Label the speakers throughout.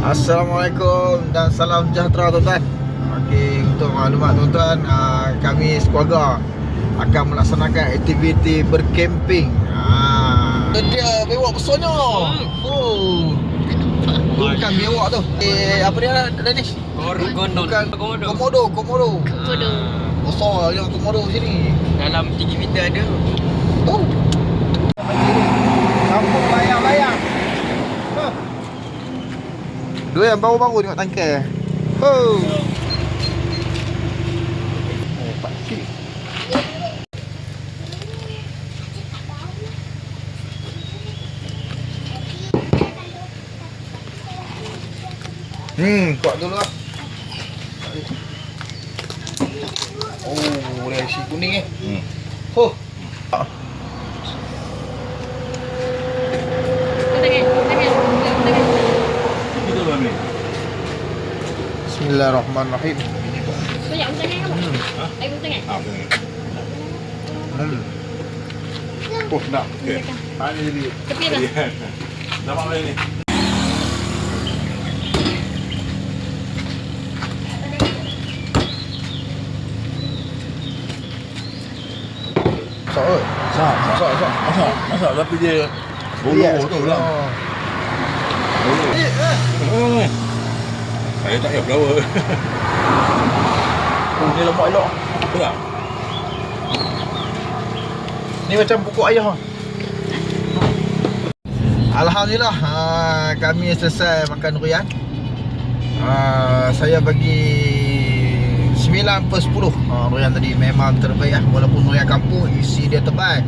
Speaker 1: Assalamualaikum dan salam sejahtera tuan-tuan. Okey, untuk maklumat tuan-tuan uh, Kami sekeluarga akan melaksanakan aktiviti berkemping. Ah, Dia bewak besarnya Oh Tu bukan bewak tu. Eh, apa dia Danish?
Speaker 2: Gondol
Speaker 1: Bukan
Speaker 2: Komodo.
Speaker 1: Komodo Komodo.
Speaker 3: Komodo.
Speaker 1: Besar yang komodo sini.
Speaker 2: Dalam 3 meter ada.
Speaker 1: Oh Dua yang baru-baru tengok tangkai Oh Oh, pakcik Hmm, kuat dulu lah Oh, nasi kuning eh
Speaker 4: Hmm.
Speaker 1: Oh Bismillahirrahmanirrahim
Speaker 3: Banyak tangan kamu?
Speaker 1: Hmm.
Speaker 3: Air tangan.
Speaker 4: Ah, betul.
Speaker 1: Hmm. Oh, nak.
Speaker 4: Okey.
Speaker 1: Ah, ni jadi.
Speaker 3: Tepi lah.
Speaker 4: Ya. Nampak boleh ni.
Speaker 1: Sok oi.
Speaker 4: Masak,
Speaker 1: Sok, sok.
Speaker 4: masak, masak tapi dia bolu
Speaker 1: Yes,
Speaker 4: tu
Speaker 1: sikit.
Speaker 4: lah.
Speaker 1: Oh.
Speaker 4: Bolu.
Speaker 1: Eh, eh.
Speaker 4: Saya tak payah flower.
Speaker 1: Oh, ni lemak elok.
Speaker 4: Betul tak?
Speaker 1: Ni macam pokok ayah. Alhamdulillah uh, kami selesai makan durian. Uh, saya bagi 9 per 10 uh, durian tadi memang terbaik lah walaupun durian kampung isi dia tebal.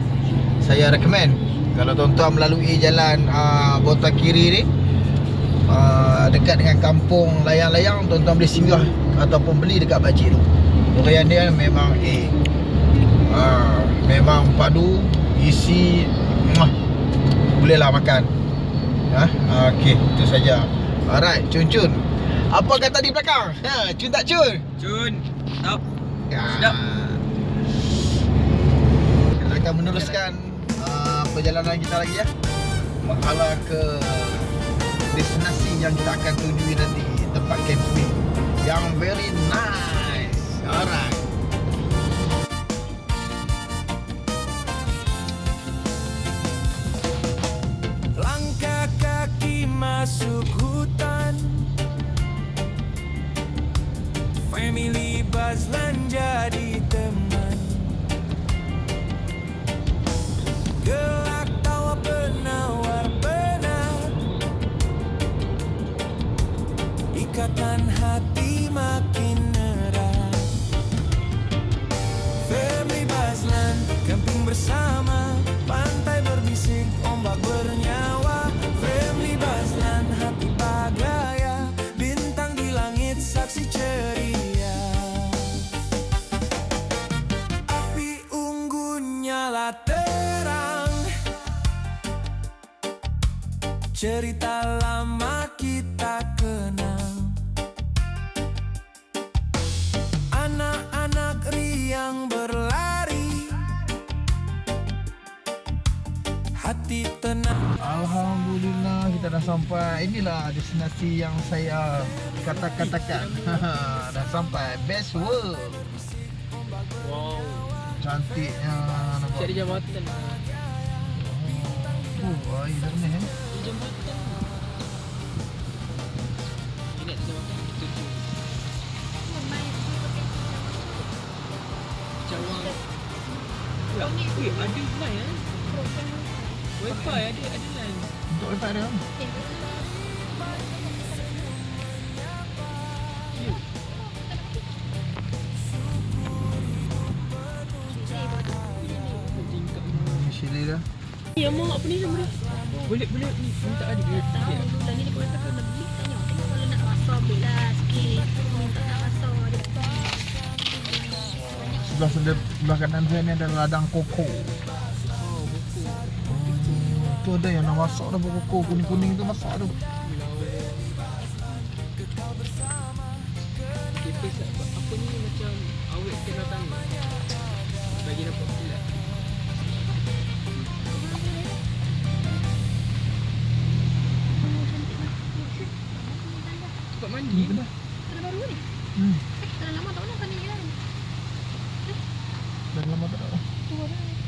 Speaker 1: Saya recommend kalau tuan-tuan melalui jalan uh, Bota Kiri ni uh, dekat dengan kampung layang-layang tuan-tuan boleh singgah ataupun beli dekat pakcik tu. Durian dia memang A. Uh, memang padu isi muah, bolehlah makan ha okey itu saja alright cun cun apa kata di belakang ha cun tak cun
Speaker 2: Cun Stop
Speaker 1: ya.
Speaker 2: Sedap.
Speaker 1: kita akan meneruskan uh, perjalanan kita lagi ya menghela ke destinasi yang kita akan tuju nanti tempat camping yang very nice. Alright.
Speaker 5: Masuk hutan. Family Bazlan jadi Cerita lama kita kenang Anak-anak riang berlari Hati tenang
Speaker 1: Alhamdulillah kita dah sampai Inilah destinasi yang saya kata-katakan Dah sampai Best World
Speaker 2: Wow
Speaker 1: Cantiknya
Speaker 2: Cari jambatan
Speaker 1: Oh, air dah ni eh
Speaker 2: Jambatan Ingat tu jambatan Itu tu Cawang Ya, weh, ada line eh Wifi ada, ada line
Speaker 1: Untuk
Speaker 2: Ya. Tingkap
Speaker 1: Sini dia
Speaker 3: Ya, mau apa ni nama dia?
Speaker 2: Boleh, boleh ni minta ada dia
Speaker 3: Tahu
Speaker 2: dia.
Speaker 3: bulan ni dia kata kau nak beli tanya. Tengok kalau nak rasa bela sikit. Minta nak rasa dia.
Speaker 1: Sebelah sebelah, sebelah kanan saya ni ada ladang koko
Speaker 2: Oh,
Speaker 1: hmm, Tu ada yang nak masak dah koko Kuning-kuning tu masak tu
Speaker 2: face apa, apa ni macam awet kena tangan Bagi nampak Tempat mandi tu.
Speaker 3: Ada baru ni.
Speaker 1: Hmm.
Speaker 3: Eh, dah lama tak pernah panik kan.
Speaker 1: Dah lama tak tahu.
Speaker 3: Tu orang.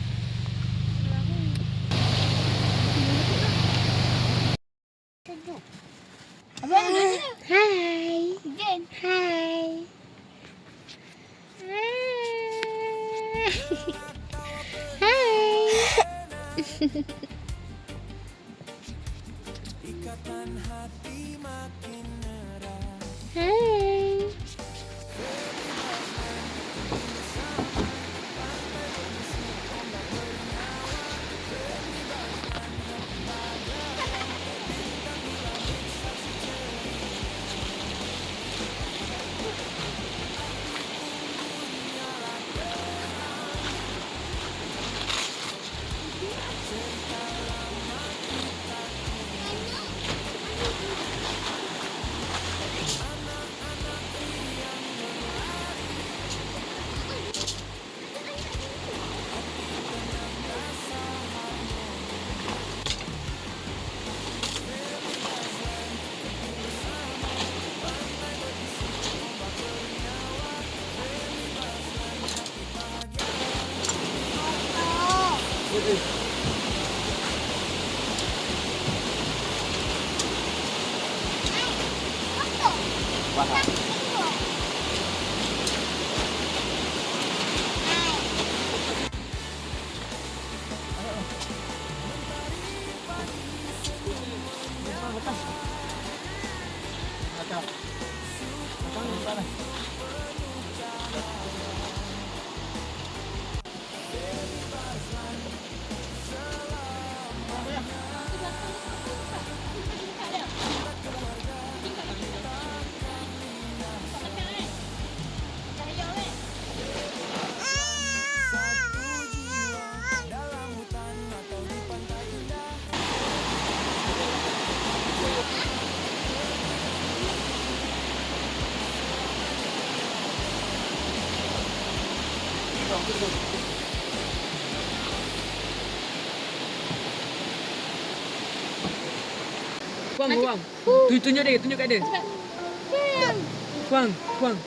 Speaker 5: Dalam
Speaker 2: Kuang, kuang. Tu tunjuk dia, tunjuk kat dia. Kuang, kuang.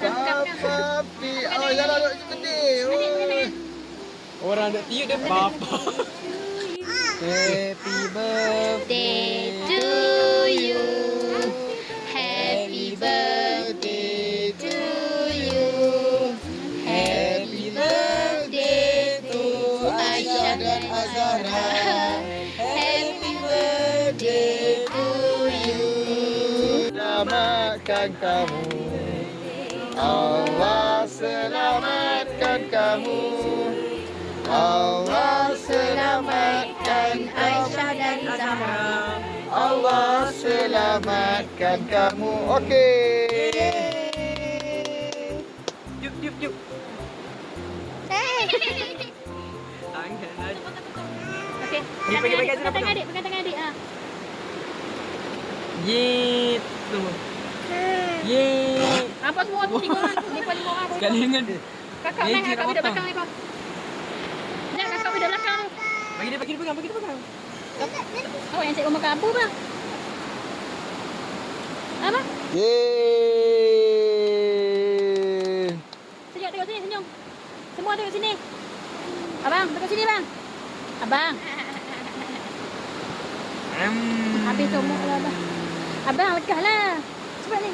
Speaker 1: Papi. Oh, ya lah duk gede. Oi.
Speaker 2: Orang nak tiup dia papa. Happy
Speaker 3: Day to you. Happy birthday to you. Happy birthday to Aisyah dan Azhara.
Speaker 1: Selamatkan kamu. Allah selamatkan kamu. Allah selamatkan
Speaker 3: Aisyah dan Zahra.
Speaker 1: Allah selamatkan kamu. Okey.
Speaker 2: Yup, yup, yup.
Speaker 3: Hey.
Speaker 2: Tangan aja.
Speaker 3: Okey.
Speaker 2: Ni
Speaker 3: Pegang tangan adik,
Speaker 2: pegang
Speaker 3: tangan adik, pegang tangan adik. Ah.
Speaker 2: Gitu. Yeay.
Speaker 3: Apa semua tu tiga orang, depan lima orang.
Speaker 2: Sekali dengan dia.
Speaker 3: Kakak main, kakak
Speaker 2: nak potong.
Speaker 3: belakang ni kau. Jangan kakak duduk belakang.
Speaker 2: Bagi dia, bagi dia pegang, bagi dia pegang.
Speaker 3: Oh, yang cik rumah kabu bang. Apa?
Speaker 1: Yeay.
Speaker 3: Senyum tengok sini, senyum. Semua tengok sini. Abang, tengok sini bang. Abang, habis tomok lah abang. Abang, lekahlah. Ni.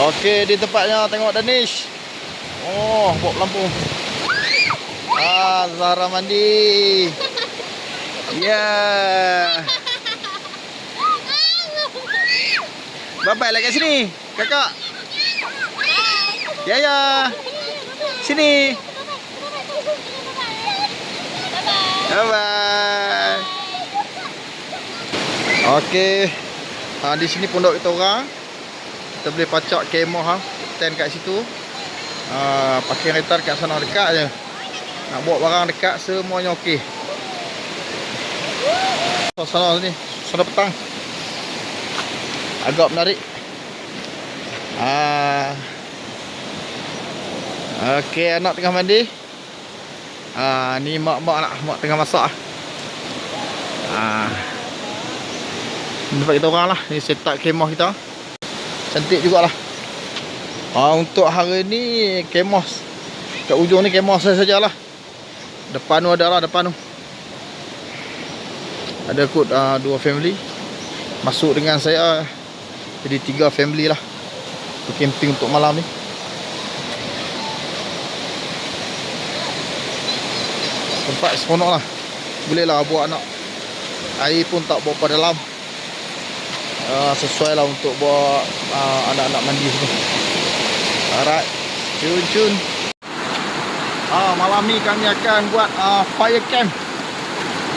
Speaker 1: Okey, di tempatnya tengok Danish. Oh, bawa pelampung. Ah, Zara mandi. Yeah. Bapak lah kat sini. Kakak. Ya ya. Sini. Bye bye. Okey. Ha, di sini pondok kita orang. Kita boleh pacak kemah ha. Stand kat situ. Ha, parking rental kat sana dekat je. Nak bawa barang dekat semuanya okey. Suasana sini, suasana petang. Agak menarik. Ah. Okey, anak tengah mandi. Ah, ni mak-mak nak mak tengah masak. Ah. Tempat kita orang lah. Ni set up kemah kita. Cantik jugalah. Ha, Untuk hari ni Kemah. Kat ujung ni kemah saya sajalah. Depan tu ada lah Depan tu. Ada kot uh, Dua family. Masuk dengan saya. Jadi tiga family lah. Untuk camping untuk malam ni. Tempat seronok lah. Boleh lah buat anak. Air pun tak berapa dalam uh, Sesuai lah untuk buat uh, Anak-anak mandi sini Alright Cun cun Ah, malam ni kami akan buat uh, fire camp.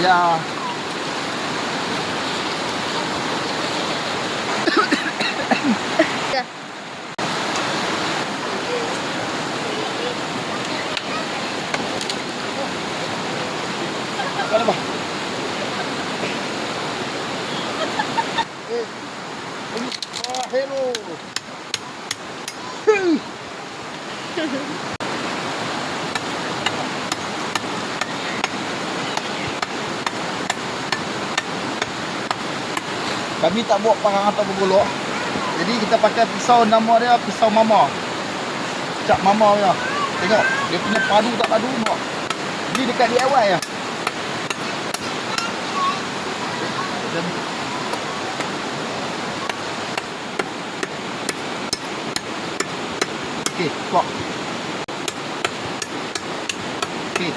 Speaker 1: Ya. Mana bah? Eh. Ah, hello. Kami tak buat parang atau bergolok. Jadi kita pakai pisau nama dia pisau mama. Cap mama dia. Tengok dia punya padu tak padu tengok. Ni dekat DIY ya. Dan Okey, kuat. Okey.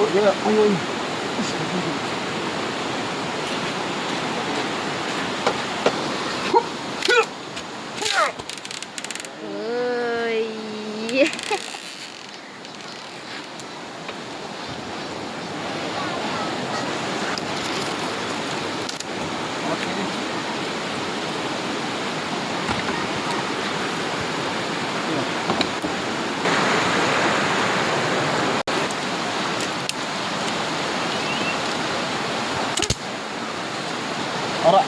Speaker 1: Oh, dia ayo.
Speaker 3: Oi.
Speaker 1: Alright.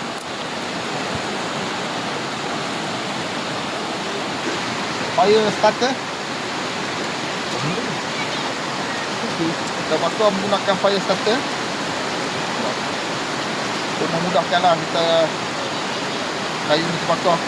Speaker 1: Fire starter. Kita bakar menggunakan fire starter. Untuk memudahkanlah kita kayu ni terbakar.